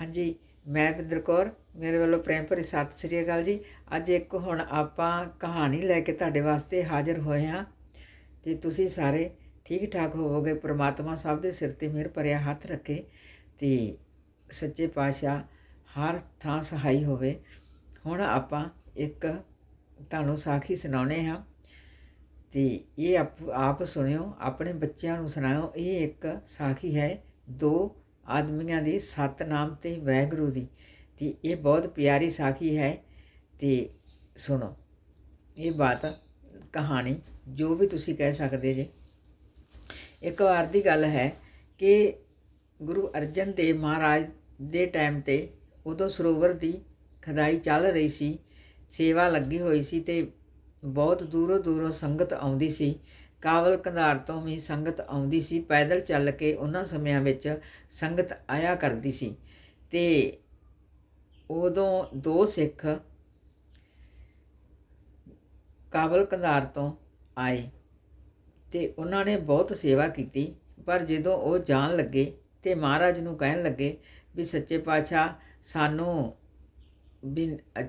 ਹਾਂਜੀ, ਮੈਂ ਵਿੰਦਰ ਕੌਰ, ਮੇਰੇ ਵੱਲੋਂ ਪ੍ਰੇਮ ਭਰੀ ਸਤਿ ਸ੍ਰੀ ਅਕਾਲ ਜੀ। ਅੱਜ ਇੱਕ ਹੁਣ ਆਪਾਂ ਕਹਾਣੀ ਲੈ ਕੇ ਤੁਹਾਡੇ ਵਾਸਤੇ ਹਾਜ਼ਰ ਹੋਏ ਹਾਂ। ਤੇ ਤੁਸੀਂ ਸਾਰੇ ਠੀਕ ਠਾਕ ਹੋਵੋਗੇ, ਪ੍ਰਮਾਤਮਾ ਸਭ ਦੇ ਸਿਰ ਤੇ ਮਿਹਰ ਭਰਿਆ ਹੱਥ ਰੱਖੇ ਤੇ ਸੱਚੇ ਪਾਤਸ਼ਾਹ ਹਰ ਥਾਂ ਸਹਾਈ ਹੋਵੇ। ਹੁਣ ਆਪਾਂ ਇੱਕ ਤੁਹਾਨੂੰ ਸਾਖੀ ਸੁਣਾਉਣੇ ਹਾਂ। ਤੇ ਇਹ ਆਪ ਆਪ ਸੁਣਿਓ, ਆਪਣੇ ਬੱਚਿਆਂ ਨੂੰ ਸੁਣਾਓ ਇਹ ਇੱਕ ਸਾਖੀ ਹੈ ਦੋ ਆਦਮੀਆਂ ਦੀ ਸਤਨਾਮ ਤੇ ਵੈਗੁਰੂ ਦੀ। ਤੇ ਇਹ ਬਹੁਤ ਪਿਆਰੀ ਸਾਖੀ ਹੈ। ਤੇ ਸੁਣੋ, ਇਹ ਬਾਤ ਕਹਾਣੀ ਜੋ ਵੀ ਤੁਸੀਂ ਕਹਿ ਸਕਦੇ ਜੇ। ਇੱਕ ਵਾਰ ਦੀ ਗੱਲ ਹੈ ਕਿ ਗੁਰੂ ਅਰਜਨ ਦੇਵ ਮਹਾਰਾਜ ਦੇ ਟਾਈਮ ਤੇ ਉਦੋਂ ਸਰੋਵਰ ਦੀ ਖਦਾਈ ਚੱਲ ਰਹੀ ਸੀ, ਸੇਵਾ ਲੱਗੀ ਹੋਈ ਸੀ ਤੇ ਬਹੁਤ ਦੂਰੋਂ ਦੂਰੋਂ ਸੰਗਤ ਆਉਂਦੀ ਸੀ। ਕਾਬਲ ਕੰਧਾਰ ਤੋਂ ਵੀ ਸੰਗਤ ਆਉਂਦੀ ਸੀ, ਪੈਦਲ ਚੱਲ ਕੇ ਉਹਨਾਂ ਸਮਿਆਂ ਵਿੱਚ ਸੰਗਤ ਆਇਆ ਕਰਦੀ ਸੀ ਤੇ ਉਦੋਂ ਦੋ ਸਿੱਖ ਕਾਬਲ ਕੰਧਾਰ ਤੋਂ ਆਏ ਤੇ ਉਹਨਾਂ ਨੇ ਬਹੁਤ ਸੇਵਾ ਕੀਤੀ, ਪਰ ਜਦੋਂ ਉਹ ਜਾਣ ਲੱਗੇ ਤੇ ਮਹਾਰਾਜ ਨੂੰ ਕਹਿਣ ਲੱਗੇ ਵੀ ਸੱਚੇ ਪਾਤਸ਼ਾਹ ਸਾਨੂੰ ਵੀ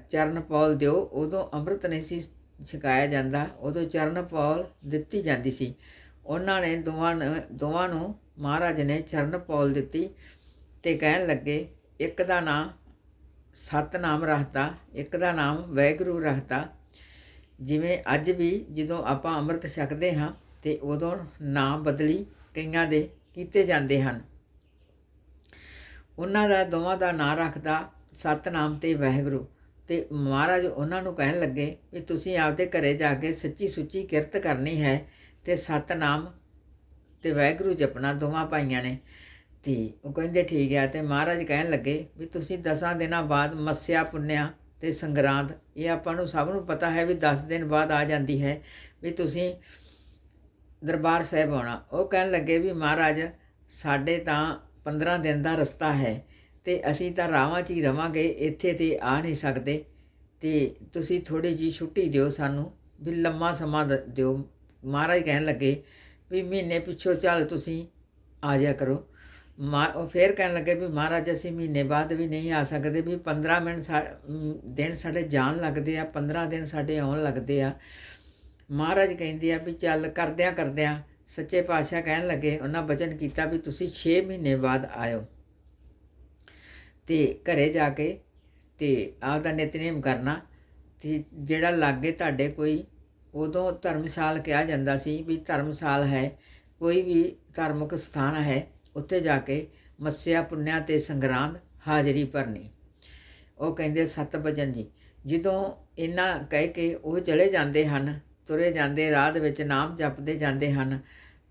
ਚਰਨ ਪੌਲ ਦਿਓ, ਉਦੋਂ ਅੰਮ੍ਰਿਤ ਨਹੀਂ ਸੀ ਛਕਾਇਆ ਜਾਂਦਾ, ਉਦੋਂ ਚਰਨ ਪੌਲ ਦਿੱਤੀ ਜਾਂਦੀ ਸੀ। ਉਹਨਾਂ ਨੇ ਦੋਵਾਂ ਨੂੰ ਦੋਵਾਂ ਨੂੰ ਮਹਾਰਾਜ ਨੇ ਚਰਨ ਪੌਲ ਦਿੱਤੀ ਤੇ ਕਹਿਣ ਲੱਗੇ, ਇੱਕ ਦਾ ਨਾਮ ਸਤਨਾਮ ਰਹਤਾ, ਇੱਕ ਦਾ ਨਾਮ ਵੈਗੁਰੂ ਰਹਤਾ। ਜਿਵੇਂ ਅੱਜ ਵੀ ਜਦੋਂ ਆਪਾਂ ਅੰਮ੍ਰਿਤ ਛਕਦੇ ਹਾਂ ਤੇ ਉਦੋਂ ਨਾਮ ਬਦਲੀ ਕਈਆਂ ਦੇ ਕੀਤੇ ਜਾਂਦੇ ਹਨ। ਉਹਨਾਂ ਦਾ ਦੋਵਾਂ ਦਾ ਨਾਂ ਰੱਖਦਾ ਸਤਨਾਮ ਤੇ ਵਾਹਿਗੁਰੂ ਤੇ ਮਹਾਰਾਜ ਉਹਨਾਂ ਨੂੰ ਕਹਿਣ ਲੱਗੇ ਵੀ ਤੁਸੀਂ ਆਪਦੇ ਘਰੇ ਜਾ ਕੇ ਸੱਚੀ ਸੁੱਚੀ ਕਿਰਤ ਕਰਨੀ ਹੈ ਤੇ ਸਤਨਾਮ ਤੇ ਵਾਹਿਗੁਰੂ ਜਪਣਾ ਦੋਵਾਂ ਭਾਈਆਂ ਨੇ। ਤੇ ਉਹ ਕਹਿੰਦੇ ਠੀਕ ਹੈ ਤੇ ਮਹਾਰਾਜ ਕਹਿਣ ਲੱਗੇ ਵੀ ਤੁਸੀਂ ਦਸਾਂ ਦਿਨਾਂ ਬਾਅਦ ਮੱਸਿਆ, ਪੁੰਨਿਆ ਤੇ ਸੰਗਰਾਂਦ, ਇਹ ਆਪਾਂ ਨੂੰ ਸਭ ਨੂੰ ਪਤਾ ਹੈ ਵੀ 10 ਦਿਨ ਬਾਅਦ ਆ ਜਾਂਦੀ ਹੈ ਵੀ ਤੁਸੀਂ ਦਰਬਾਰ ਸਾਹਿਬ ਆਉਣਾ। ਉਹ ਕਹਿਣ ਲੱਗੇ ਵੀ ਮਹਾਰਾਜ, ਸਾਡੇ ਤਾਂ 15 ਦਿਨ ਦਾ ਰਸਤਾ ਹੈ। ਤੇ ਅਸੀਂ ਤਾਂ ਰਾਵਾਂ 'ਚ ਹੀ ਰਵਾਂਗੇ, ਇੱਥੇ ਤੇ ਆ ਨਹੀਂ ਸਕਦੇ। ਤੇ ਤੁਸੀਂ ਥੋੜੀ ਜੀ ਛੁੱਟੀ ਦਿਓ ਸਾਨੂੰ, ਵੀ ਲੰਮਾ ਸਮਾਂ ਦ- ਦਿਓ। ਮਹਾਰਾਜ ਕਹਿਣ ਲੱਗੇ ਵੀ ਮਹੀਨੇ ਪਿੱਛੋਂ ਚੱਲ ਤੁਸੀਂ ਆ ਜਾ ਕਰੋ। ਮਾ, ਉਹ ਫੇਰ ਕਹਿਣ ਲੱਗੇ ਵੀ ਮਹਾਰਾਜ, ਅਸੀਂ ਮਹੀਨੇ ਬਾਅਦ ਵੀ ਨਹੀਂ ਆ ਸਕਦੇ, ਵੀ 15 ਮਿੰਟ ਸਾ- ਦਿਨ ਸਾਡੇ ਜਾਣ ਲੱਗਦੇ ਆ 15 ਦਿਨ ਸਾਡੇ ਆਉਣ ਲੱਗਦੇ ਆ। ਮਹਾਰਾਜ ਕਹਿੰਦੇ ਆ ਵੀ ਚੱਲ ਕਰਦਿਆਂ ਕਰਦਿਆਂ ਸੱਚੇ ਪਾਤਸ਼ਾਹ ਕਹਿਣ ਲੱਗੇ, ਉਹਨਾਂ ਬਚਨ ਕੀਤਾ ਵੀ ਤੁਸੀਂ 6 ਮਹੀਨੇ ਬਾਅਦ ਆਇਓ। ਅਤੇ ਘਰ ਜਾ ਕੇ ਅਤੇ ਆਪਦਾ ਨਿਤਨੇਮ ਕਰਨਾ ਅਤੇ ਜਿਹੜਾ ਲਾਗੇ ਤੁਹਾਡੇ ਕੋਈ ਉਦੋਂ ਧਰਮਸ਼ਾਲ ਕਿਹਾ ਜਾਂਦਾ ਸੀ ਵੀ ਧਰਮਸ਼ਾਲ ਹੈ, ਕੋਈ ਵੀ ਧਾਰਮਿਕ ਸਥਾਨ ਹੈ, ਉੱਥੇ ਜਾ ਕੇ ਮੱਸਿਆ ਪੁੰਨਿਆ ਤੇ ਸੰਗਰਾਂਦ ਹਾਜ਼ਰੀ ਭਰਨੀ। ਉਹ ਕਹਿੰਦੇ ਸੱਤ ਭਜਨ ਜੀ, ਜਦੋਂ ਇਹਨਾਂ ਕਹਿ ਕੇ ਉਹ ਚਲੇ ਜਾਂਦੇ ਹਨ, ਤੁਰੇ ਜਾਂਦੇ, ਰਾਹ ਦੇ ਵਿੱਚ ਨਾਮ ਜਪਦੇ ਜਾਂਦੇ ਹਨ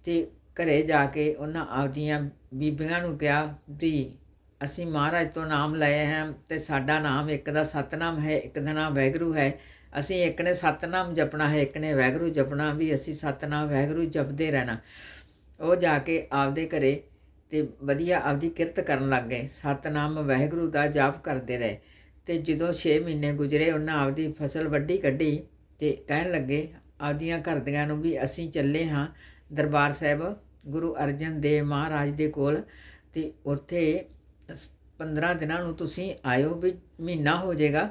ਤੇ ਘਰੇ ਜਾ ਕੇ ਉਹਨਾਂ ਆਪਦੀਆਂ ਬੀਬੀਆਂ ਨੂੰ ਕਿਹਾ ਵੀ ਅਸੀਂ ਮਹਾਰਾਜ ਤੋਂ ਨਾਮ ਲਏ ਹਾਂ ਤੇ ਸਾਡਾ ਨਾਮ ਇੱਕ ਦਾ ਸਤਨਾਮ ਹੈ, ਇੱਕ ਦਾ ਨਾਮ ਵੈਗਰੂ ਹੈ। ਅਸੀਂ ਇੱਕ ਨੇ ਸਤਨਾਮ ਜਪਣਾ ਹੈ, ਇੱਕ ਨੇ ਵੈਗਰੂ ਜਪਣਾ ਵੀ ਅਸੀਂ ਸਤਨਾਮ ਵੈਗਰੂ ਜਪਦੇ ਰਹਿਣਾ। ਉਹ ਜਾ ਕੇ ਆਪਦੇ ਘਰੇ ਤੇ ਵਧੀਆ ਆਪਦੀ ਕਿਰਤ ਕਰਨ ਲੱਗ ਗਏ। ਸਤਨਾਮ ਵਾਹਿਗੁਰੂ ਦਾ ਜਾਪ ਕਰਦੇ ਰਹੇ ਤੇ ਜਦੋਂ 6 ਮਹੀਨੇ ਗੁਜ਼ਰੇ, ਉਹਨਾਂ ਆਪਦੀ ਫਸਲ ਵੱਢੀ ਕੱਢੀ ਤੇ ਕਹਿਣ ਲੱਗੇ, ਆਪਦੀਆਂ ਘਰਦਿਆਂ ਨੂੰ ਵੀ ਅਸੀਂ ਚੱਲੇ ਹਾਂ ਦਰਬਾਰ ਸਾਹਿਬ ਗੁਰੂ ਅਰਜਨ ਦੇਵ ਮਹਾਰਾਜ ਦੇ ਕੋਲ ਤੇ ਉੱਥੇ 15 ਦਿਨਾਂ ਨੂੰ ਤੁਸੀਂ ਆਇਓ ਵੀ ਮਹੀਨਾ ਹੋ ਜਾਏਗਾ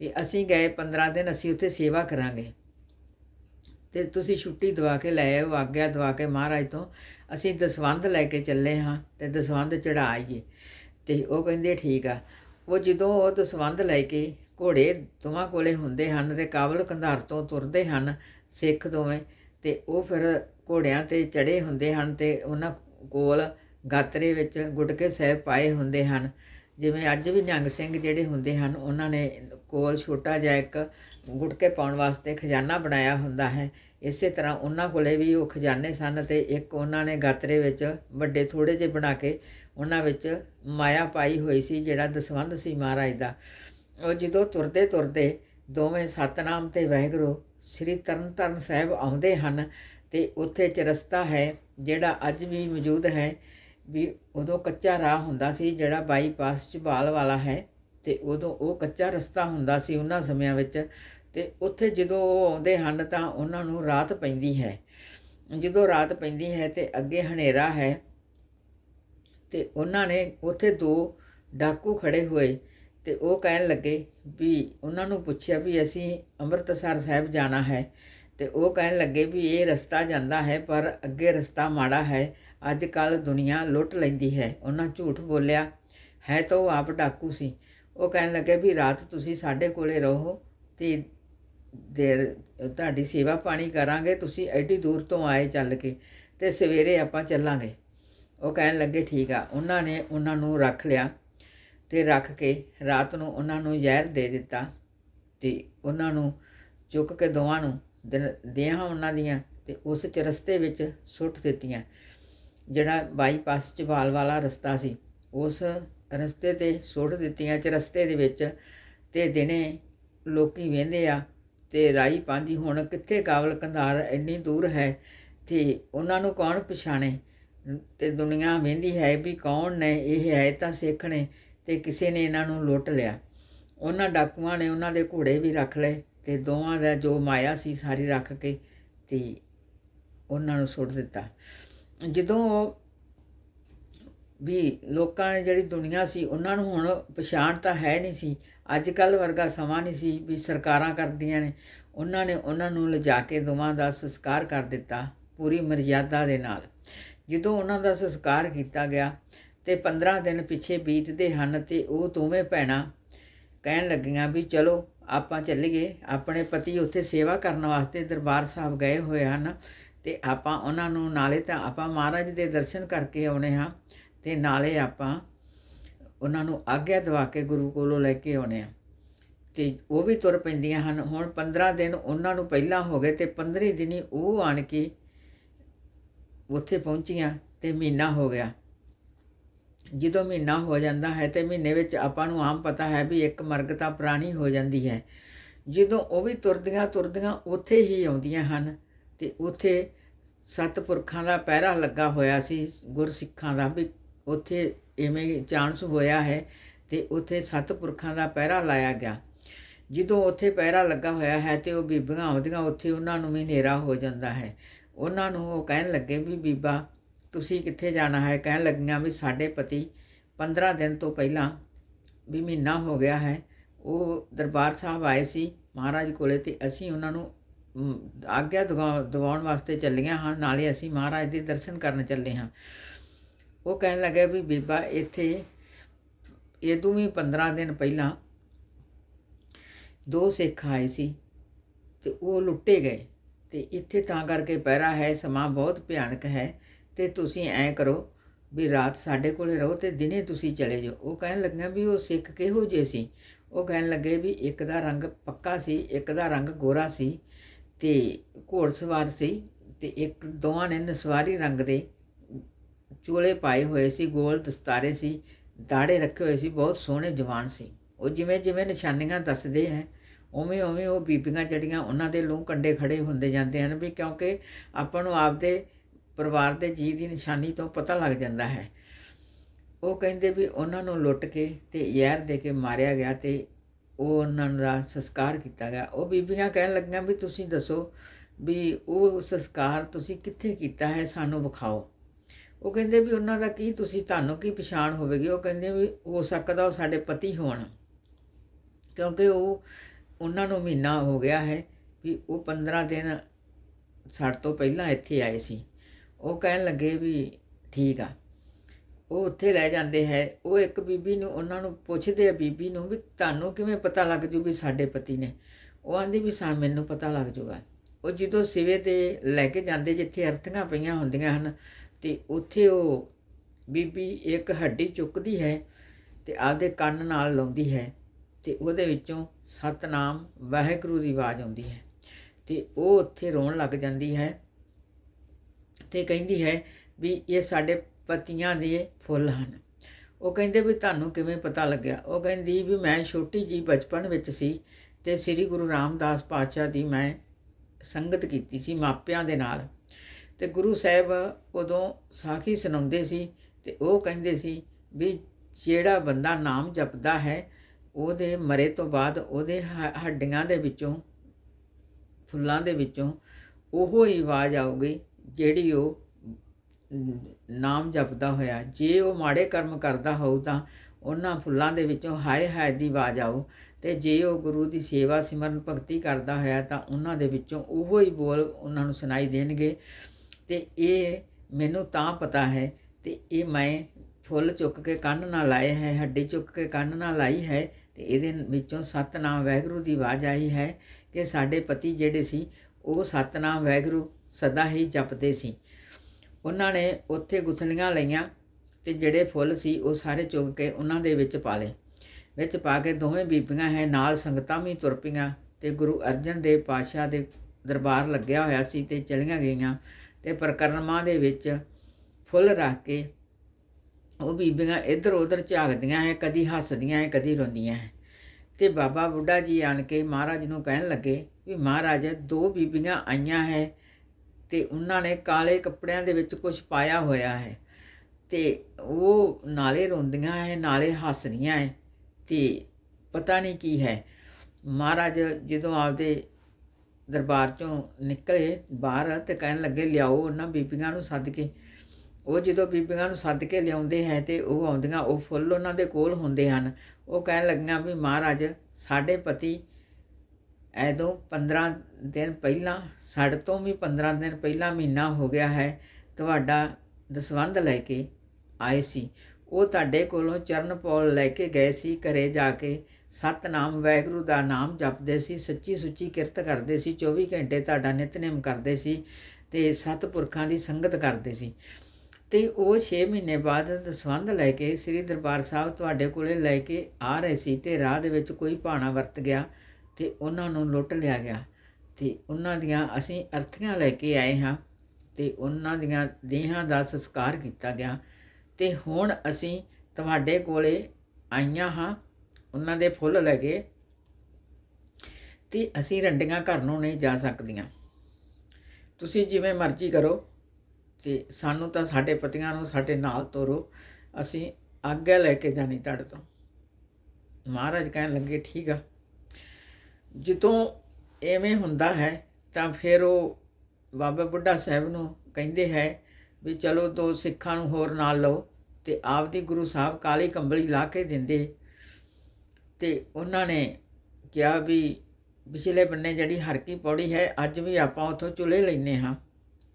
ਵੀ ਅਸੀਂ ਗਏ 15 ਦਿਨ ਅਸੀਂ ਉੱਥੇ ਸੇਵਾ ਕਰਾਂਗੇ। ਤੇ ਤੁਸੀਂ ਛੁੱਟੀ ਦਵਾ ਕੇ ਲੈ ਆਓ ਆਗਿਆ ਦਵਾ ਕੇ ਮਹਾਰਾਜ ਤੋਂ। ਅਸੀਂ ਦਸਵੰਧ ਲੈ ਕੇ ਚੱਲੇ ਹਾਂ ਤੇ ਦਸਵੰਧ ਚੜਾ ਆਈਏ ਤੇ ਉਹ ਕਹਿੰਦੇ ਠੀਕ ਆ। ਉਹ ਜਦੋਂ ਉਹ ਦਸਵੰਧ ਲੈ ਕੇ ਘੋੜੇ ਦੋਵਾਂ ਕੋਲੇ ਹੁੰਦੇ ਹਨ ਤੇ ਕਾਬਲ ਕੰਧਾਰ ਤੋਂ ਤੁਰਦੇ ਹਨ ਸਿੱਖ ਦੋਵੇਂ, ਤੇ ਉਹ ਫਿਰ ਘੋੜਿਆਂ ਤੇ ਚੜੇ ਹੁੰਦੇ ਹਨ ਤੇ ਉਹਨਾਂ ਕੋਲ ਗਾਤਰੇ ਵਿੱਚ ਗੁਟਕੇ ਸਾਹਿਬ ਪਾਏ ਹੁੰਦੇ ਹਨ। ਜਿਵੇਂ ਅੱਜ ਵੀ ਨਿਹੰਗ ਸਿੰਘ ਜਿਹੜੇ ਹੁੰਦੇ ਹਨ, ਉਹਨਾਂ ਨੇ ਕੋਲ ਛੋਟਾ ਜਿਹਾ ਇੱਕ ਗੁਟਕੇ ਪਾਉਣ ਵਾਸਤੇ ਖਜ਼ਾਨਾ ਬਣਾਇਆ ਹੁੰਦਾ ਹੈ। ਇਸੇ ਤਰ੍ਹਾਂ ਉਹਨਾਂ ਕੋਲੇ ਵੀ ਉਹ ਖਜ਼ਾਨੇ ਸਨ ਤੇ ਇੱਕ ਉਹਨਾਂ ਨੇ ਗਾਤਰੇ ਵਿੱਚ ਵੱਡੇ ਥੋੜੇ ਜਿਹੇ ਬਣਾ ਕੇ ਉਹਨਾਂ ਵਿੱਚ ਮਾਇਆ ਪਾਈ ਹੋਈ ਸੀ, ਜਿਹੜਾ ਦਸਵੰਧ ਸੀ ਮਹਾਰਾਜ ਦਾ। ਉਹ ਜਦੋਂ ਤੁਰਦੇ ਤੁਰਦੇ ਦੋਵੇਂ ਸਤਨਾਮ ਤੇ ਵਾਹਿਗੁਰੂ ਸ੍ਰੀ ਤਰਨਤਾਰਨ ਸਾਹਿਬ ਆਉਂਦੇ ਹਨ ਤੇ ਉੱਥੇ ਚਰਸਤਾ ਹੈ, ਜਿਹੜਾ ਅੱਜ ਵੀ ਮੌਜੂਦ ਹੈ। ਵੀ ਉਦੋਂ ਕੱਚਾ ਰਾਹ ਹੁੰਦਾ ਸੀ ਜਿਹੜਾ ਬਾਈਪਾਸ ਝਬਾਲ ਵਾਲਾ ਹੈ ਤੇ ਉਦੋਂ ਉਹ ਕੱਚਾ ਰਸਤਾ ਹੁੰਦਾ ਸੀ ਉਹਨਾਂ ਸਮਿਆਂ ਵਿੱਚ ਤੇ ਉੱਥੇ ਜਦੋਂ ਉਹ ਆਉਂਦੇ ਹਨ ਤਾਂ ਉਹਨਾਂ ਨੂੰ ਰਾਤ ਪੈਂਦੀ ਹੈ। ਜਦੋਂ ਰਾਤ ਪੈਂਦੀ ਹੈ ਤੇ ਅੱਗੇ ਹਨੇਰਾ ਹੈ ਤੇ ਉਹਨਾਂ ਨੇ ਉੱਥੇ ਦੋ ਡਾਕੂ ਖੜੇ ਹੋਏ ਤੇ ਉਹ ਕਹਿਣ ਲੱਗੇ ਵੀ ਉਹਨਾਂ ਨੂੰ ਪੁੱਛਿਆ ਵੀ ਅਸੀਂ ਅੰਮ੍ਰਿਤਸਰ ਸਾਹਿਬ ਜਾਣਾ ਹੈ ਤੇ ਉਹ ਕਹਿਣ ਲੱਗੇ ਵੀ ਇਹ ਰਸਤਾ ਜਾਂਦਾ ਹੈ ਪਰ ਅੱਗੇ ਰਸਤਾ ਮਾੜਾ ਹੈ ਅੱਜ ਕੱਲ ਦੁਨੀਆ ਲੁੱਟ ਲੈਂਦੀ ਹੈ। ਉਹਨਾਂ ਝੂਠ ਬੋਲਿਆ, ਹੈ ਤਾਂ ਉਹ ਆਪ ਡਾਕੂ ਸੀ। ਉਹ ਕਹਿਣ ਲੱਗੇ ਵੀ, ਰਾਤ ਤੁਸੀਂ ਸਾਡੇ ਕੋਲੇ ਰਹੋ ਤੇ ਦੇਰ, ਤੁਹਾਡੀ ਸੇਵਾ ਪਾਣੀ ਕਰਾਂਗੇ। ਤੁਸੀਂ ਐਡੀ ਦੂਰ ਤੋਂ ਆਏ ਚੱਲ ਕੇ ਤੇ ਸਵੇਰੇ ਆਪਾਂ ਚੱਲਾਂਗੇ। ਉਹ ਕਹਿਣ ਲੱਗੇ, ਠੀਕ ਆ। ਉਹਨਾਂ ਨੇ ਉਹਨਾਂ ਨੂੰ ਰੱਖ ਲਿਆ ਤੇ ਰੱਖ ਕੇ ਰਾਤ ਨੂੰ ਉਹਨਾਂ ਨੂੰ ਜ਼ਹਿਰ ਦੇ ਦਿੱਤਾ ਤੇ ਉਹਨਾਂ ਨੂੰ ਚੁੱਕ ਕੇ ਦੋਵਾਂ ਨੂੰ ਦਿਨ- ਦੇਹਾਂ ਉਹਨਾਂ ਦੀਆਂ ਤੇ ਉਸ ਚ ਰਸਤੇ ਵਿੱਚ ਸੁੱਟ ਦਿੱਤੀਆਂ। ਜਿਹੜਾ ਬਾਈਪਾਸ ਚਵਾਲ ਵਾਲਾ ਰਸਤਾ ਸੀ, ਉਸ ਰਸਤੇ ਤੇ ਸੁੱਟ ਦਿੱਤੀਆਂ ਚ, ਰਸਤੇ ਦੇ ਵਿੱਚ ਤੇ ਦਿਨੇ ਲੋਕੀ ਵੇਂਦੇ ਆ ਤੇ ਰਾਈ ਪਾਂਦੀ, ਹੁਣ ਕਿੱਥੇ ਕਾਬਲ ਕੰਧਾਰ ਇੰਨੀ ਦੂਰ ਹੈ ਤੇ ਉਹਨਾਂ ਨੂੰ ਕੌਣ ਪਛਾਣੇ? ਤੇ ਦੁਨੀਆ ਵੇਂਦੀ ਹੈ ਵੀ ਕੌਣ ਨੇ, ਇਹ ਹੈ ਤਾਂ ਸਿੱਖ ਨੇ ਤੇ ਕਿਸੇ ਨੇ ਇਹਨਾਂ ਨੂੰ ਲੁੱਟ ਲਿਆ। ਉਹਨਾਂ ਡਾਕੂਆਂ ਨੇ ਉਹਨਾਂ ਦੇ ਘੋੜੇ ਵੀ ਰੱਖ ਲਏ ਤੇ ਦੋਵਾਂ ਦਾ ਜੋ ਮਾਇਆ ਸੀ ਸਾਰੀ ਰੱਖ ਕੇ ਤੇ ਉਹਨਾਂ ਨੂੰ ਸੁੱਟ ਦਿੱਤਾ। ਜਦੋਂ ਉਹ ਵੀ ਲੋਕਾਂ ਨੇ ਜਿਹੜੀ ਦੁਨੀਆ ਸੀ, ਉਹਨਾਂ ਨੂੰ ਹੁਣ ਪਛਾਣ ਤਾਂ ਹੈ ਨਹੀਂ ਸੀ। ਅੱਜ ਕੱਲ੍ਹ ਵਰਗਾ ਸਮਾਂ ਨਹੀਂ ਸੀ ਵੀ ਸਰਕਾਰਾਂ ਕਰਦੀਆਂ ਨੇ। ਉਹਨਾਂ ਨੇ ਉਹਨਾਂ ਨੂੰ ਲਿਜਾ ਕੇ ਦੋਵਾਂ ਦਾ ਸੰਸਕਾਰ ਕਰ ਦਿੱਤਾ ਪੂਰੀ ਮਰਜ਼ਾਦਾ ਦੇ ਨਾਲ। ਜਦੋਂ ਉਹਨਾਂ ਦਾ ਸੰਸਕਾਰ ਕੀਤਾ ਗਿਆ ਤੇ 15 ਦਿਨ ਪਿੱਛੇ ਬੀਤਦੇ ਹਨ ਤੇ ਉਹ ਦੋਵੇਂ ਭੈਣਾਂ ਕਹਿਣ ਲੱਗੀਆਂ ਵੀ ਚਲੋ ਆਪਾਂ ਚੱਲੀਏ। ਆਪਣੇ ਪਤੀ ਉੱਥੇ ਸੇਵਾ ਕਰਨ ਵਾਸਤੇ ਦਰਬਾਰ ਸਾਹਿਬ ਗਏ ਹੋਏ ਹਨ। ਤੇ ਆਪਾਂ ਉਹਨਾਂ ਨੂੰ ਨਾਲੇ ਤਾਂ ਆਪਾਂ ਮਹਾਰਾਜ ਦੇ ਦਰਸ਼ਨ ਕਰਕੇ ਆਉਣੇ ਹਾਂ ਤੇ ਨਾਲੇ ਆਪਾਂ ਉਹਨਾਂ ਨੂੰ ਆਗਿਆ ਦਵਾ ਕੇ ਗੁਰੂ ਕੋਲੋਂ ਲੈ ਕੇ ਆਉਣੇ ਆ ਤੇ ਉਹ ਵੀ ਤੁਰ ਪੈਂਦੀਆਂ ਹਨ। ਹੁਣ 15 ਦਿਨ ਉਹਨਾਂ ਨੂੰ ਪਹਿਲਾਂ ਹੋ ਗਏ ਤੇ 15 ਦਿਨੀ ਉਹ ਆਣ ਕੇ ਉੱਥੇ ਪਹੁੰਚੀਆਂ ਤੇ ਮਹੀਨਾ ਹੋ ਗਿਆ। ਜਦੋਂ ਮਹੀਨਾ ਹੋ ਜਾਂਦਾ ਹੈ ਤੇ ਮਹੀਨੇ ਵਿੱਚ ਆਪਾਂ ਨੂੰ ਆਮ ਪਤਾ ਹੈ ਵੀ ਇੱਕ ਮਰਗਤਾ ਪ੍ਰਾਣੀ ਹੋ ਜਾਂਦੀ ਹੈ। ਜਦੋਂ ਉਹ ਵੀ ਤੁਰਦੀਆਂ ਤੁਰਦੀਆਂ ਉੱਥੇ ਹੀ ਆਉਂਦੀਆਂ ਹਨ। ਤੇ ਉੱਥੇ ਸਤਪੁਰਖਾਂ ਦਾ ਪਹਿਰਾ ਲੱਗਾ ਹੋਇਆ ਸੀ, ਗੁਰਸਿੱਖਾਂ ਦਾ ਵੀ ਉੱਥੇ ਇਵੇਂ ਚਾਂਸ ਹੋਇਆ ਹੈ ਅਤੇ ਉੱਥੇ ਸਤਪੁਰਖਾਂ ਦਾ ਪਹਿਰਾ ਲਾਇਆ ਗਿਆ। ਜਦੋਂ ਉੱਥੇ ਪਹਿਰਾ ਲੱਗਾ ਹੋਇਆ ਹੈ ਤੇ ਉਹ ਬੀਬੀਆਂ ਆਉਂਦੀਆਂ, ਉੱਥੇ ਉਹਨਾਂ ਨੂੰ ਵੀ ਹਨੇਰਾ ਹੋ ਜਾਂਦਾ ਹੈ। ਉਹਨਾਂ ਨੂੰ ਉਹ ਕਹਿਣ ਲੱਗੇ ਵੀ, ਬੀਬਾ, ਤੁਸੀਂ ਕਿੱਥੇ ਜਾਣਾ ਹੈ? ਕਹਿਣ ਲੱਗੀਆਂ ਵੀ, ਸਾਡੇ ਪਤੀ 15 ਦਿਨ ਤੋਂ ਪਹਿਲਾਂ ਵੀ ਮਹੀਨਾ ਹੋ ਗਿਆ ਹੈ। ਉਹ ਦਰਬਾਰ ਸਾਹਿਬ ਆਏ ਸੀ ਮਹਾਰਾਜ ਕੋਲੇ ਤੇ ਅਸੀਂ ਉਹਨਾਂ ਨੂੰ ਆਗਿਆ ਦਿਵਾ- ਦਿਵਾਉਣ ਵਾਸਤੇ ਚੱਲੀਆਂ ਹਾਂ ਨਾਲੇ ਅਸੀਂ ਮਹਾਰਾਜ ਦੇ ਦਰਸ਼ਨ ਕਰਨ ਚੱਲੇ ਹਾਂ। ਉਹ ਕਹਿਣ ਲੱਗੇ ਵੀ ਬੀਬਾ, ਇੱਥੇ, ਇਹ ਵੀ 15 ਦਿਨ ਪਹਿਲਾਂ ਦੋ ਸਿੱਖ ਆਏ ਸੀ ਤੇ ਉਹ ਲੁੱਟੇ ਗਏ ਤੇ ਇੱਥੇ ਤਾਂ ਕਰਕੇ ਪਹਿਰਾ ਹੈ, ਸਮਾਂ ਬਹੁਤ ਭਿਆਨਕ ਹੈ ਤੇ ਤੁਸੀਂ ਐਂ ਕਰੋ ਵੀ ਰਾਤ ਸਾਡੇ ਕੋਲੇ ਰਹੋ ਤੇ ਦਿਨੇ ਤੁਸੀਂ ਚਲੇ ਜਾਓ। ਉਹ ਕਹਿਣ ਲੱਗਿਆ ਵੀ ਉਹ ਸਿੱਖ ਕਿਹੋ ਜਿਹੇ ਸੀ? ਉਹ ਕਹਿਣ ਲੱਗੇ ਵੀ ਇੱਕ ਦਾ ਰੰਗ ਪੱਕਾ ਸੀ, ਇੱਕ ਦਾ ਰੰਗ ਗੋਰਾ ਸੀ। ਤੇ ਘੋੜਸਵਾਰ ਸੀ ਤੇ ਇੱਕ ਦੋਵਾਂ ਨੇ ਨਸਵਾਰੀ ਰੰਗ ਦੇ ਚੋਲੇ ਪਾਏ ਹੋਏ ਸੀ, ਗੋਲ ਦਸਤਾਰੇ ਸੀ ਦਾੜੇ ਰੱਖੇ ਹੋਏ ਸੀ, ਬਹੁਤ ਸੋਹਣੇ ਜਵਾਨ ਸੀ। ਉਹ ਜਿਵੇਂ ਜਿਵੇਂ ਨਿਸ਼ਾਨੀਆਂ ਦੱਸਦੇ ਹੈ, ਉਵੇਂ ਉਵੇਂ ਉਹ ਬੀਬੀਆਂ ਜਿਹੜੀਆਂ ਉਹਨਾਂ ਦੇ ਲੂੰ ਕੰਡੇ ਖੜੇ ਹੁੰਦੇ ਜਾਂਦੇ ਹਨ ਵੀ ਕਿਉਂਕਿ ਆਪਾਂ ਨੂੰ ਆਪਦੇ ਪਰਿਵਾਰ ਦੇ ਜੀ ਦੀ ਨਿਸ਼ਾਨੀ ਤੋਂ ਪਤਾ ਲੱਗ ਜਾਂਦਾ ਹੈ। ਉਹ ਕਹਿੰਦੇ ਵੀ ਉਹਨਾਂ ਨੂੰ ਲੁੱਟ ਕੇ ਤੇ ਜ਼ਹਿਰ ਦੇ ਕੇ ਮਾਰਿਆ ਗਿਆ ਤੇ ਉਹ ਉਹਨਾਂ ਦਾ ਸੰਸਕਾਰ ਕੀਤਾ ਗਿਆ। ਉਹ ਬੀਬੀਆਂ ਕਹਿਣ ਲੱਗੀਆਂ ਵੀ ਤੁਸੀਂ ਦੱਸੋ ਵੀ ਉਹ ਸੰਸਕਾਰ ਤੁਸੀਂ ਕਿੱਥੇ ਕੀਤਾ ਹੈ, ਸਾਨੂੰ ਵਿਖਾਓ। ਉਹ ਕਹਿੰਦੇ ਵੀ ਉਹਨਾਂ ਦਾ ਕੀ, ਤੁਸੀਂ ਤੁਹਾਨੂੰ ਕੀ ਪਛਾਣ ਹੋਵੇਗੀ? ਉਹ ਕਹਿੰਦੇ ਵੀ ਹੋ ਸਕਦਾ ਉਹ ਸਾਡੇ ਪਤੀ ਹੋਣ, ਕਿਉਂਕਿ ਉਹ ਉਹਨਾਂ ਨੂੰ ਮਹੀਨਾ ਹੋ ਗਿਆ ਹੈ ਵੀ ਉਹ 15 ਦਿਨ ਸਾਡੇ ਤੋਂ ਪਹਿਲਾਂ ਇੱਥੇ ਆਏ ਸੀ। ਉਹ ਕਹਿਣ ਲੱਗੇ ਵੀ ਠੀਕ ਆ। ਉਹ ਉੱਥੇ ਲੈ ਜਾਂਦੇ ਹੈ। ਉਹ ਇੱਕ ਬੀਬੀ ਨੂੰ ਉਹਨਾਂ ਨੂੰ ਪੁੱਛਦੇ ਆ, ਬੀਬੀ ਨੂੰ ਵੀ ਤੁਹਾਨੂੰ ਕਿਵੇਂ ਪਤਾ ਲੱਗ ਜੂ ਵੀ ਸਾਡੇ ਪਤੀ ਨੇ? ਉਹ ਆਂਦੀ ਵੀ ਸਾ, ਮੈਨੂੰ ਪਤਾ ਲੱਗ ਜੂਗਾ। ਉਹ ਜਦੋਂ ਸਿਵੇ ਤੇ ਲੈ ਕੇ ਜਾਂਦੇ, ਜਿੱਥੇ ਅਰਥੀਆਂ ਪਈਆਂ ਹੁੰਦੀਆਂ ਹਨ, ਤੇ ਉੱਥੇ ਉਹ ਬੀਬੀ ਇੱਕ ਹੱਡੀ ਚੁੱਕਦੀ ਹੈ ਤੇ ਆਪਦੇ ਕੰਨ ਨਾਲ ਲਾਉਂਦੀ ਹੈ ਤੇ ਉਹਦੇ ਵਿੱਚੋਂ ਸਤਨਾਮ, ਵਾਹਿਗੁਰੂ ਦੀ ਆਵਾਜ਼ ਆਉਂਦੀ ਹੈ। ਤੇ ਉਹ ਉੱਥੇ ਰੋਣ ਲੱਗ ਜਾਂਦੀ ਹੈ ਤੇ ਕਹਿੰਦੀ ਹੈ ਵੀ ਇਹ ਸਾਡੇ ਪੱਤੀਆਂ ਦੇ ਫੁੱਲ ਹਨ। ਉਹ ਕਹਿੰਦੇ ਵੀ ਤੁਹਾਨੂੰ ਕਿਵੇਂ ਪਤਾ ਲੱਗਿਆ? ਉਹ ਕਹਿੰਦੀ ਵੀ ਮੈਂ ਛੋਟੀ ਜੀ ਬਚਪਨ ਵਿੱਚ ਸੀ ਤੇ ਸ੍ਰੀ ਗੁਰੂ ਰਾਮਦਾਸ ਪਾਤਸ਼ਾਹ ਦੀ ਮੈਂ ਸੰਗਤ ਕੀਤੀ ਸੀ ਮਾਪਿਆਂ ਦੇ ਨਾਲ। ਤੇ ਗੁਰੂ ਸਾਹਿਬ ਉਦੋਂ ਸਾਖੀ ਸੁਣਾਉਂਦੇ ਸੀ ਤੇ ਉਹ ਕਹਿੰਦੇ ਸੀ ਵੀ ਜਿਹੜਾ ਬੰਦਾ ਨਾਮ ਜਪਦਾ ਹੈ, ਉਹਦੇ ਮਰੇ ਤੋਂ ਬਾਅਦ ਉਹਦੇ ਹੱਡੀਆਂ ਦੇ ਵਿੱਚੋਂ, ਫੁੱਲਾਂ ਦੇ ਵਿੱਚੋਂ ਉਹੋ ਹੀ ਆਵਾਜ਼ ਆਊਗੀ ਜਿਹੜੀ ਉਹ ਨਾਮ ਜਪਦਾ ਹੋਇਆ। ਜੇ ਉਹ ਮਾੜੇ ਕਰਮ ਕਰਦਾ ਹੋਊ ਤਾਂ ਉਹਨਾਂ ਫੁੱਲਾਂ ਦੇ ਵਿੱਚੋਂ ਹਾਏ ਹਾਏ ਦੀ ਆਵਾਜ਼ ਆਉ ਤੇ ਜੇ ਉਹ ਗੁਰੂ ਦੀ ਸੇਵਾ, ਸਿਮਰਨ, ਭਗਤੀ ਕਰਦਾ ਹੋਇਆ ਤਾਂ ਉਹਨਾਂ ਦੇ ਵਿੱਚੋਂ ਉਹੋ ਹੀ ਬੋਲ ਉਹਨਾਂ ਨੂੰ ਸੁਣਾਈ ਦੇਣਗੇ। ਤੇ ਇਹ ਮੈਨੂੰ ਤਾਂ ਪਤਾ ਹੈ ਤੇ ਇਹ ਮੈਂ ਫੁੱਲ ਚੁੱਕ ਕੇ ਕੰਨ ਨਾਲ ਲਾਏ ਹੈ, ਹੱਡੀ ਚੁੱਕ ਕੇ ਕੰਨ ਨਾਲ ਲਾਈ ਹੈ ਤੇ ਇਹਦੇ ਵਿੱਚੋਂ ਸਤਨਾਮ ਵਾਹਿਗੁਰੂ ਦੀ ਆਵਾਜ਼ ਆਈ ਹੈ ਕਿ ਸਾਡੇ ਪਤੀ ਜਿਹੜੇ ਸੀ ਉਹ ਸਤਨਾਮ ਵਾਹਿਗੁਰੂ ਸਦਾ ਹੀ ਜਪਦੇ ਸੀ। ਉਹਨਾਂ ਨੇ ਉੱਥੇ ਗੁਥਲੀਆਂ ਲਈਆਂ ਤੇ ਜਿਹੜੇ ਫੁੱਲ ਸੀ ਉਹ ਸਾਰੇ ਚੁਗ ਕੇ ਉਹਨਾਂ ਦੇ ਵਿੱਚ ਪਾ ਲਏ। ਵਿੱਚ ਪਾ ਕੇ ਦੋਵੇਂ ਬੀਬੀਆਂ ਹੈ, ਨਾਲ ਸੰਗਤਾਂ ਵੀ ਤੁਰ ਪਈਆਂ ਤੇ ਗੁਰੂ ਅਰਜਨ ਦੇਵ ਪਾਤਸ਼ਾਹ ਦੇ ਦਰਬਾਰ ਲੱਗਿਆ ਹੋਇਆ ਸੀ ਤੇ ਚਲੀਆਂ ਗਈਆਂ ਤੇ ਪ੍ਰਕਰਮਾਂ ਦੇ ਵਿੱਚ ਫੁੱਲ ਰੱਖ ਕੇ ਉਹ ਬੀਬੀਆਂ ਇੱਧਰ ਉੱਧਰ ਝਾਕਦੀਆਂ ਹੈ, ਕਦੀ ਹੱਸਦੀਆਂ ਹੈ, ਕਦੀ ਰੋਂਦੀਆਂ ਹੈ। ਤੇ ਬਾਬਾ ਬੁੱਢਾ ਜੀ ਆਣ ਕੇ ਮਹਾਰਾਜ ਨੂੰ ਕਹਿਣ ਲੱਗੇ ਵੀ ਮਹਾਰਾਜ ਦੋ ਬੀਬੀਆਂ ਆਈਆਂ ਹੈ ਤੇ ਉਹਨਾਂ ਨੇ ਕਾਲੇ ਕੱਪੜਿਆਂ ਦੇ ਵਿੱਚ ਕੁਝ ਪਾਇਆ ਹੋਇਆ ਹੈ। ਤੇ ਉਹ ਨਾਲੇ ਰੋਂਦੀਆਂ ਹੈ ਨਾਲੇ ਹੱਸਦੀਆਂ ਹੈ ਤੇ ਪਤਾ ਨਹੀਂ ਕੀ ਹੈ। ਮਹਾਰਾਜ ਜਦੋਂ ਆਪਦੇ ਦਰਬਾਰ ਚੋਂ ਨਿਕਲੇ, ਬਾਹਰ ਤੇ ਕਹਿਣ ਲੱਗੇ, ਲਿਆਓ ਉਹਨਾਂ ਬੀਬੀਆਂ ਨੂੰ ਸੱਦ ਕੇ। ਉਹ ਜਦੋਂ ਬੀਬੀਆਂ ਨੂੰ ਸੱਦ ਕੇ ਲਿਆਉਂਦੇ ਹੈ ਤੇ ਉਹ ਆਉਂਦੀਆਂ, ਉਹ ਫੁੱਲ ਉਹਨਾਂ ਦੇ ਕੋਲ ਹੁੰਦੇ ਹਨ। ਉਹ ਕਹਿਣ ਲੱਗੀਆਂ ਵੀ ਮਹਾਰਾਜ, ਸਾਡੇ ਪਤੀ ਐਦੋਂ 15 ਦਿਨ ਪਹਿਲਾਂ, ਸਾਡੇ ਤੋਂ ਵੀ 15 ਦਿਨ ਪਹਿਲਾਂ ਮਹੀਨਾ ਹੋ ਗਿਆ ਹੈ, ਤੁਹਾਡਾ ਦਸਵੰਧ ਲੈ ਕੇ ਆਏ ਸੀ। ਉਹ ਤੁਹਾਡੇ ਕੋਲੋਂ ਚਰਨ ਪੌਲ ਲੈ ਕੇ ਗਏ ਸੀ, ਘਰੇ ਜਾ ਕੇ ਸਤਨਾਮ, ਵਾਹਿਗੁਰੂ ਦਾ ਨਾਮ ਜਪਦੇ ਸੀ, ਸੱਚੀ ਸੁੱਚੀ ਕਿਰਤ ਕਰਦੇ ਸੀ 24 ਘੰਟੇ ਤੁਹਾਡਾ ਨਿਤਨੇਮ ਕਰਦੇ ਸੀ ਤੇ ਸਤਪੁਰਖਾਂ ਦੀ ਸੰਗਤ ਕਰਦੇ ਸੀ। ਤੇ ਉਹ 6 ਮਹੀਨੇ ਬਾਅਦ ਦਸਵੰਧ ਲੈ ਕੇ ਸ੍ਰੀ ਦਰਬਾਰ ਸਾਹਿਬ ਤੁਹਾਡੇ ਕੋਲੇ ਲੈ ਕੇ ਆ ਰਹੇ ਸੀ ਤੇ ਰਾਹ ਦੇ ਵਿੱਚ ਕੋਈ ਭਾਣਾ ਵਰਤ ਗਿਆ। ਅਤੇ ਉਹਨਾਂ ਨੂੰ ਲੁੱਟ ਲਿਆ ਗਿਆ। ਅਤੇ ਉਹਨਾਂ ਦੀਆਂ ਅਸੀਂ ਅਰਥੀਆਂ ਲੈ ਕੇ ਆਏ ਹਾਂ ਅਤੇ ਉਹਨਾਂ ਦੀਆਂ ਦੇਹਾਂ ਦਾ ਸੰਸਕਾਰ ਕੀਤਾ ਗਿਆ। ਅਤੇ ਹੁਣ ਅਸੀਂ ਤੁਹਾਡੇ ਕੋਲੇ ਆਈਆਂ ਹਾਂ, ਉਹਨਾਂ ਦੇ ਫੁੱਲ ਲੈ ਕੇ ਤੇ ਅਸੀਂ ਰੰਡੀਆਂ ਘਰ ਨੂੰ ਨਹੀਂ ਜਾ ਸਕਦੀਆਂ। ਤੁਸੀਂ ਜਿਵੇਂ ਮਰਜ਼ੀ ਕਰੋ ਤੇ ਸਾਨੂੰ ਤਾਂ ਸਾਡੇ ਪਤੀਆਂ ਨੂੰ ਸਾਡੇ ਨਾਲ ਤੋਰੋ। ਅਸੀਂ ਆਗਿਆ ਲੈ ਕੇ ਜਾਣੀ ਤੁਹਾਡੇ ਤੋਂ। ਮਹਾਰਾਜ ਕਹਿਣ ਲੱਗੇ, ਠੀਕ ਆ ਜਦੋਂ ਇਵੇਂ ਹੁੰਦਾ ਹੈ, ਤਾਂ ਫਿਰ ਉਹ ਬਾਬਾ ਬੁੱਢਾ ਸਾਹਿਬ ਨੂੰ ਕਹਿੰਦੇ ਹੈ ਵੀ ਚਲੋ ਦੋ ਸਿੱਖਾਂ ਨੂੰ ਹੋਰ ਨਾਲ ਲਓ ਤੇ ਆਪਦੀ ਗੁਰੂ ਸਾਹਿਬ ਕਾਲੀ ਕੰਬਲੀ ਲਾ ਕੇ ਦਿੰਦੇ। ਤੇ ਉਹਨਾਂ ਨੇ ਕਿਹਾ ਵੀ ਪਿਛਲੇ ਬੰਨੇ ਜਿਹੜੀ ਹਰਕੀ ਪੌੜੀ ਹੈ, ਅੱਜ ਵੀ ਆਪਾਂ ਉਥੋਂ ਚੁੱਲੇ ਲੈਨੇ ਹਾਂ।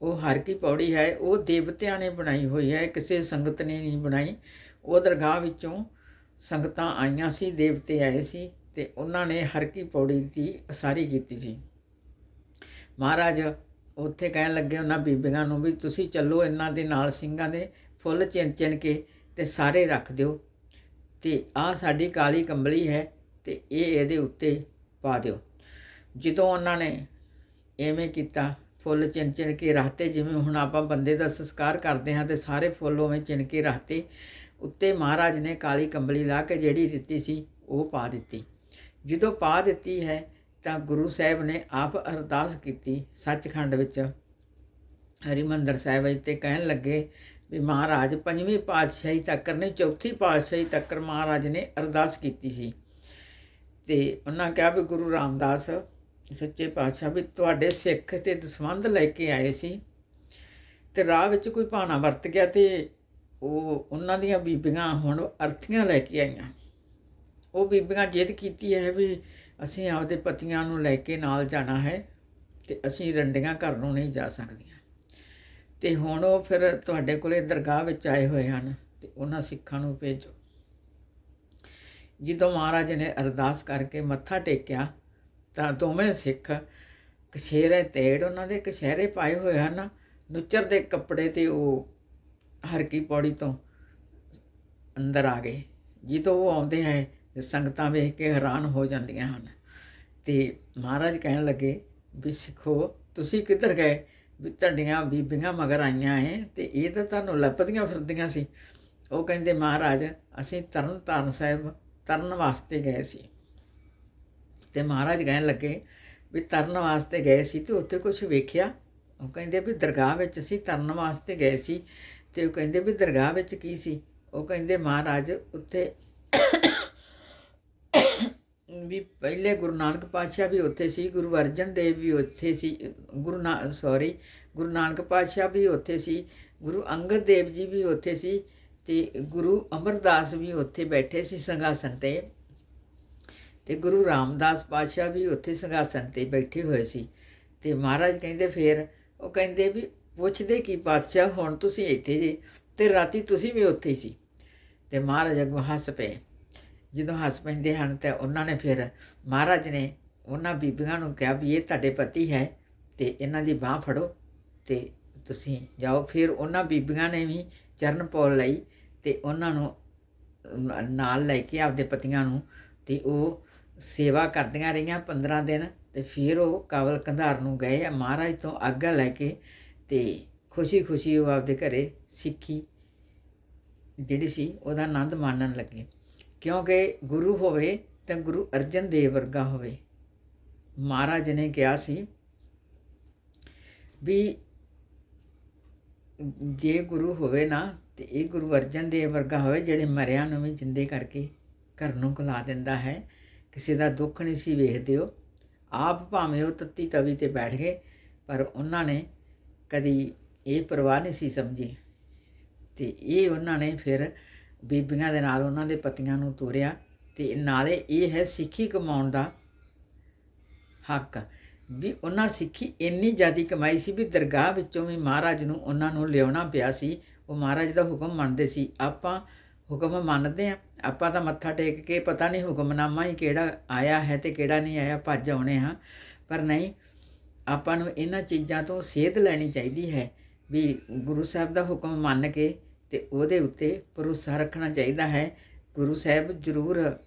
ਉਹ ਹਰਕੀ ਪੌੜੀ ਹੈ, ਉਹ ਦੇਵਤਿਆਂ ਨੇ ਬਣਾਈ ਹੋਈ ਹੈ, ਕਿਸੇ ਸੰਗਤ ਨੇ ਨਹੀਂ ਬਣਾਈ। ਉਹ ਦਰਗਾਹ ਵਿੱਚੋਂ ਸੰਗਤਾਂ ਆਈਆਂ ਸੀ, ਦੇਵਤੇ ਆਏ ਸੀ। ਤੇ ਉਹਨਾਂ ਨੇ ਹਰ ਕੀ ਪੌੜੀ ਦੀ ਉਸਾਰੀ ਕੀਤੀ ਸੀ। ਮਹਾਰਾਜ ਉੱਥੇ ਕਹਿਣ ਲੱਗੇ, ਉਹਨਾਂ ਬੀਬੀਆਂ ਨੂੰ ਵੀ ਤੁਸੀਂ ਚੱਲੋ ਇਹਨਾਂ ਦੇ ਨਾਲ ਸਿੰਘਾਂ ਦੇ ਫੁੱਲ ਚਿਣ ਚਿਣ ਕੇ ਤੇ ਸਾਰੇ ਰੱਖ ਦਿਓ ਤੇ ਆਹ ਸਾਡੀ ਕਾਲੀ ਕੰਬਲੀ ਹੈ ਤੇ ਇਹ ਇਹਦੇ ਉੱਤੇ ਪਾ ਦਿਓ। ਜਦੋਂ ਉਹਨਾਂ ਨੇ ਐਵੇਂ ਕੀਤਾ, ਫੁੱਲ ਚਿਣ ਚਿਣ ਕੇ ਰੱਖਤੇ, ਜਿਵੇਂ ਹੁਣ ਆਪਾਂ ਬੰਦੇ ਦਾ ਸੰਸਕਾਰ ਕਰਦੇ ਹਾਂ ਤੇ ਸਾਰੇ ਫੁੱਲ ਉਵੇਂ ਚਿਣ ਕੇ ਰੱਖਤੇ, ਉੱਤੇ ਮਹਾਰਾਜ ਨੇ ਕਾਲੀ ਕੰਬਲੀ ਲਾ ਕੇ ਜਿਹੜੀ ਦਿੱਤੀ ਸੀ, ਉਹ ਪਾ ਦਿੱਤੀ। ਜਦੋਂ ਪਾ ਦਿੱਤੀ ਹੈ ਤਾਂ ਗੁਰੂ ਸਾਹਿਬ ਨੇ ਆਪ ਅਰਦਾਸ ਕੀਤੀ ਸੱਚਖੰਡ ਵਿੱਚ। ਹਰਿਮੰਦਰ ਸਾਹਿਬ ਵਿੱਚ ਤੇ ਕਹਿਣ ਲੱਗੇ ਵੀ ਮਹਾਰਾਜ, ਪੰਜਵੀਂ ਪਾਤਸ਼ਾਹੀ ਤੱਕ ਨੇ, ਚੌਥੀ ਪਾਤਸ਼ਾਹੀ ਤੱਕ ਮਹਾਰਾਜ ਨੇ ਅਰਦਾਸ ਕੀਤੀ ਸੀ। ਤੇ ਉਹਨਾਂ ਕਿਹਾ ਵੀ ਗੁਰੂ ਰਾਮਦਾਸ, ਸੱਚੇ ਪਾਤਸ਼ਾਹ ਵੀ ਤੁਹਾਡੇ ਸਿੱਖ ਤੇ ਦਸਵੰਧ ਲੈ ਕੇ ਆਏ ਸੀ ਤੇ ਰਾਹ ਵਿੱਚ ਕੋਈ ਭਾਣਾ ਵਰਤ ਗਿਆ ਤੇ ਉਹ ਉਹਨਾਂ ਦੀਆਂ ਬੀਬੀਆਂ ਹੁਣ ਅਰਥੀਆਂ ਲੈ ਕੇ ਆਈਆਂ। ਉਹ ਬੀਬੀਆਂ ਜਿੱਦ ਕੀਤੀ ਹੈ ਵੀ ਅਸੀਂ ਆਪਦੇ ਪਤੀਆਂ ਨੂੰ ਲੈ ਕੇ ਨਾਲ ਜਾਣਾ ਹੈ ਤੇ ਅਸੀਂ ਰੰਡੀਆਂ ਘਰ ਨੂੰ ਨਹੀਂ ਜਾ ਸਕਦੀਆਂ। ਤੇ ਹੁਣ ਉਹ ਫਿਰ ਤੁਹਾਡੇ ਕੋਲੇ ਦਰਗਾਹ ਵਿੱਚ ਆਏ ਹੋਏ ਹਨ ਤੇ ਉਹਨਾਂ ਸਿੱਖਾਂ ਨੂੰ ਭੇਜੋ। ਜਦੋਂ ਮਹਾਰਾਜ ਨੇ ਅਰਦਾਸ ਕਰਕੇ ਮੱਥਾ ਟੇਕਿਆ ਤਾਂ ਦੋਵੇਂ ਸਿੱਖ ਕਸ਼ੇਰੇ ਤੇੜ ਉਹਨਾਂ ਦੇ ਕਸ਼ਹਿਰੇ ਪਾਏ ਹੋਏ ਹਨ। ਨੁੱਚਰ ਦੇ ਕੱਪੜੇ ਤੇ ਉਹ ਹਰਕੀ ਪੌੜੀ ਤੋਂ ਅੰਦਰ ਆ ਗਏ। ਜਦੋਂ ਉਹ ਆਉਂਦੇ ਹੈ ਤੇ ਸੰਗਤਾਂ ਵੇਖ ਕੇ ਹੈਰਾਨ ਹੋ ਜਾਂਦੀਆਂ ਹਨ। ਤੇ ਮਹਾਰਾਜ ਕਹਿਣ ਲੱਗੇ, ਵੀ ਸਿੱਖੋ, ਤੁਸੀਂ ਕਿੱਧਰ ਗਏ? ਵੀ ਤੁਹਾਡੀਆਂ ਬੀਬੀਆਂ ਮਗਰ ਆਈਆਂ ਐ ਤੇ ਇਹ ਤਾਂ ਤੁਹਾਨੂੰ ਲੱਭਦੀਆਂ ਫਿਰਦੀਆਂ ਸੀ। ਉਹ ਕਹਿੰਦੇ, ਮਹਾਰਾਜ, ਅਸੀਂ ਤਰਨ ਤਾਰਨ ਸਾਹਿਬ ਤਰਨ ਵਾਸਤੇ ਗਏ ਸੀ। ਤੇ ਮਹਾਰਾਜ ਕਹਿਣ ਲੱਗੇ, ਵੀ ਤਰਨ ਵਾਸਤੇ ਗਏ ਸੀ ਤੇ ਉੱਥੇ ਕੁਝ ਵੇਖਿਆ? ਉਹ ਕਹਿੰਦੇ, ਵੀ ਦਰਗਾਹ ਵਿੱਚ ਅਸੀਂ ਤਰਨ ਵਾਸਤੇ ਗਏ ਸੀ। ਤੇ ਉਹ ਕਹਿੰਦੇ, ਵੀ ਦਰਗਾਹ ਵਿੱਚ ਕੀ ਸੀ? ਉਹ ਕਹਿੰਦੇ, ਮਹਾਰਾਜ, ਉੱਥੇ ਵੀ ਪਹਿਲੇ ਗੁਰੂ ਨਾਨਕ ਪਾਤਸ਼ਾਹ ਵੀ ਉੱਥੇ ਸੀ, ਗੁਰੂ ਅਰਜਨ ਦੇਵ ਵੀ ਉੱਥੇ ਸੀ, ਗੁਰੂ ਨਾ ਸੌਰੀ ਗੁਰੂ ਨਾਨਕ ਪਾਤਸ਼ਾਹ ਵੀ ਉੱਥੇ ਸੀ, ਗੁਰੂ ਅੰਗਦ ਦੇਵ ਜੀ ਵੀ ਉੱਥੇ ਸੀ ਤੇ ਗੁਰੂ ਅਮਰਦਾਸ ਵੀ ਉੱਥੇ ਬੈਠੇ ਸੀ ਸੰਘਾਸਨ ਤੇ ਤੇ ਗੁਰੂ ਰਾਮਦਾਸ ਪਾਤਸ਼ਾਹ ਵੀ ਉੱਥੇ ਸੰਘਾਸਨ ਤੇ ਬੈਠੇ ਹੋਏ ਸੀ ਤੇ ਮਹਾਰਾਜ ਕਹਿੰਦੇ ਫੇਰ, ਉਹ ਕਹਿੰਦੇ ਵੀ ਪੁੱਛਦੇ ਕੀ ਪਾਤਸ਼ਾਹ, ਹੁਣ ਤੁਸੀਂ ਇੱਥੇ ਜੀ ਤੇ ਰਾਤੀ ਤੁਸੀਂ ਵੀ ਉੱਥੇ ਹੀ ਸੀ ਤੇ ਮਹਾਰਾਜ ਅੱਗੋਂ ਹੱਸ ਪਏ। ਜਦੋਂ ਹੱਸ ਪੈਂਦੇ ਹਨ ਤਾਂ ਉਹਨਾਂ ਨੇ ਫਿਰ ਮਹਾਰਾਜ ਨੇ ਉਹਨਾਂ ਬੀਬੀਆਂ ਨੂੰ ਕਿਹਾ ਵੀ ਇਹ ਤੁਹਾਡੇ ਪਤੀ ਹੈ ਤੇ ਇਹਨਾਂ ਦੀ ਬਾਹ ਫੜੋ ਤੇ ਤੁਸੀਂ ਜਾਓ। ਫਿਰ ਉਹਨਾਂ ਬੀਬੀਆਂ ਨੇ ਵੀ ਚਰਨ ਪੌਲ ਲਈ ਤੇ ਉਹਨਾਂ ਨੂੰ ਨਾਲ ਲੈ ਕੇ ਆਪਦੇ ਪਤੀਆਂ ਨੂੰ ਤੇ ਉਹ ਸੇਵਾ ਕਰਦੀਆਂ ਰਹੀਆਂ 15 ਦਿਨ ਤੇ ਫਿਰ ਉਹ ਕਾਬਲ ਕੰਧਾਰ ਨੂੰ ਗਏ। ਆ ਮਹਾਰਾਜ ਤੋਂ ਆਗਿਆ ਲੈ ਕੇ ਤੇ ਖੁਸ਼ੀ-ਖੁਸ਼ੀ ਉਹ ਆਪਦੇ ਘਰੇ ਸਿੱਖੀ, ਜਿਹੜੀ ਸੀ ਉਹਦਾ ਆਨੰਦ ਮਾਣਨ ਲੱਗੇ। ਕਿਉਂਕਿ ਗੁਰੂ ਹੋਵੇ ਤਾਂ ਗੁਰੂ ਅਰਜਨ ਦੇਵ ਵਰਗਾ ਹੋਵੇ। ਮਹਾਰਾਜ ਨੇ ਕਿਹਾ ਸੀ ਵੀ ਜੇ ਗੁਰੂ ਹੋਵੇ ਨਾ, ਤੇ ਇਹ ਗੁਰੂ ਅਰਜਨ ਦੇਵ ਵਰਗਾ ਹੋਵੇ ਜਿਹੜੇ ਮਰਿਆਂ ਨੂੰ ਵੀ ਜਿੰਦੇ ਕਰਕੇ ਘਰ ਨੂੰ ਖੁਲਾ ਦਿੰਦਾ ਹੈ। ਕਿਸੇ ਦਾ ਦੁੱਖ ਨਹੀਂ ਸੀ ਵੇਖਦੇ ਹੋ ਆਪ ਭਾਵੇਂ ਉਹ ਤੱਤੀ ਤਵੀ ਤੇ ਬੈਠ ਗਏ, ਪਰ ਉਹਨਾਂ ਨੇ ਕਦੀ ਇਹ ਪਰਵਾਹ ਨਹੀਂ ਸੀ ਸਮਝੀ। ਤੇ ਇਹ ਉਹਨਾਂ ਨੇ ਫਿਰ ਬੀਬੀਆਂ ਦੇ ਨਾਲ ਉਹਨਾਂ ਦੇ ਪਤੀਆਂ ਨੂੰ ਤੋਰਿਆ ਤੇ ਨਾਲੇ ਇਹ ਹੈ ਸਿੱਖੀ ਕਮਾਉਣ ਦਾ ਹੱਕ। ਵੀ ਉਹਨਾਂ ਸਿੱਖੀ ਇੰਨੀ ਜ਼ਿਆਦੀ ਕਮਾਈ ਸੀ ਵੀ ਦਰਗਾਹ ਵਿੱਚੋਂ ਵੀ ਮਹਾਰਾਜ ਨੂੰ ਉਹਨਾਂ ਨੂੰ ਲਿਆਉਣਾ ਪਿਆ ਸੀ। ਉਹ ਮਹਾਰਾਜ ਦਾ ਹੁਕਮ ਮੰਨਦੇ ਸੀ। ਆਪਾਂ ਹੁਕਮ ਮੰਨਦੇ ਆ ਆਪਾਂ ਤਾਂ ਮੱਥਾ ਟੇਕ ਕੇ ਪਤਾ ਨਹੀਂ ਹੁਕਮਨਾਮਾ ਹੀ ਕਿਹੜਾ ਆਇਆ ਹੈ ਤੇ ਕਿਹੜਾ ਨਹੀਂ ਆਇਆ, ਭੱਜ ਆਉਣੇ ਹਾਂ। ਪਰ ਨਹੀਂ, ਆਪਾਂ ਨੂੰ ਇਹਨਾਂ ਚੀਜ਼ਾਂ ਤੋਂ ਸੇਧ ਲੈਣੀ ਚਾਹੀਦੀ ਹੈ। ਵੀ ਗੁਰੂ ਸਾਹਿਬ ਦਾ ਹੁਕਮ ਮੰਨ ਕੇ ਤੇ ਉਹਦੇ ਉੱਤੇ ਭਰੋਸਾ ਰੱਖਣਾ ਚਾਹੀਦਾ ਹੈ। ਗੁਰੂ ਸਾਹਿਬ ਜ਼ਰੂਰ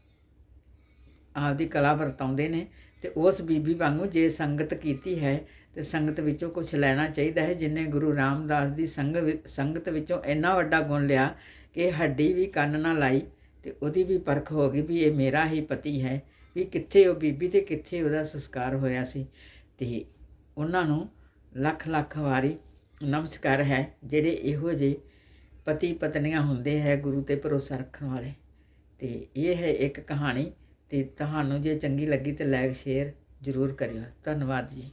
ਆਪਦੀ ਕਲਾ ਵਰਤਾਉਂਦੇ ਨੇ ਤੇ ਉਸ ਬੀਬੀ ਵਾਂਗੂ ਜੇ ਸੰਗਤ ਕੀਤੀ ਹੈ ਤੇ ਸੰਗਤ ਵਿੱਚੋਂ ਕੁਝ ਲੈਣਾ ਚਾਹੀਦਾ ਹੈ। ਜਿਨੇ ਗੁਰੂ ਰਾਮਦਾਸ ਦੀ ਸੰਗ ਵਿ- ਸੰਗਤ ਵਿੱਚੋਂ ਇੰਨਾ ਵੱਡਾ ਗੁਣ ਲਿਆ ਕਿ ਹੱਡੀ ਵੀ ਕੰਨ ਨਾ ਲਾਈ ਤੇ ਉਹਦੀ ਵੀ ਪਰਖ ਹੋ ਗਈ ਵੀ ਇਹ ਮੇਰਾ ਹੀ ਪਤੀ ਹੈ, ਵੀ ਕਿੱਥੇ ਉਹ ਬੀਬੀ ਤੇ ਕਿੱਥੇ ਉਹਦਾ ਸੰਸਕਾਰ ਹੋਇਆ ਸੀ। ਤੇ ਉਹਨਾਂ ਨੂੰ ਲੱਖ ਲੱਖ ਵਾਰੀ ਨਮਸਕਾਰ ਹੈ ਜਿਹੜੇ ਇਹੋ ਜਿਹੇ ਪਤੀ ਪਤਨੀਆਂ ਹੁੰਦੇ ਹੈ ਗੁਰੂ ਤੇ ਭਰੋਸਾ ਰੱਖਣ ਵਾਲੇ। ਤੇ ਇਹ ਹੈ ਇੱਕ ਕਹਾਣੀ ਤੇ ਤੁਹਾਨੂੰ ਜੇ ਚੰਗੀ ਲੱਗੀ ਤੇ ਲਾਈਕ ਸ਼ੇਅਰ ਜ਼ਰੂਰ ਕਰਿਓ। ਧੰਨਵਾਦ ਜੀ।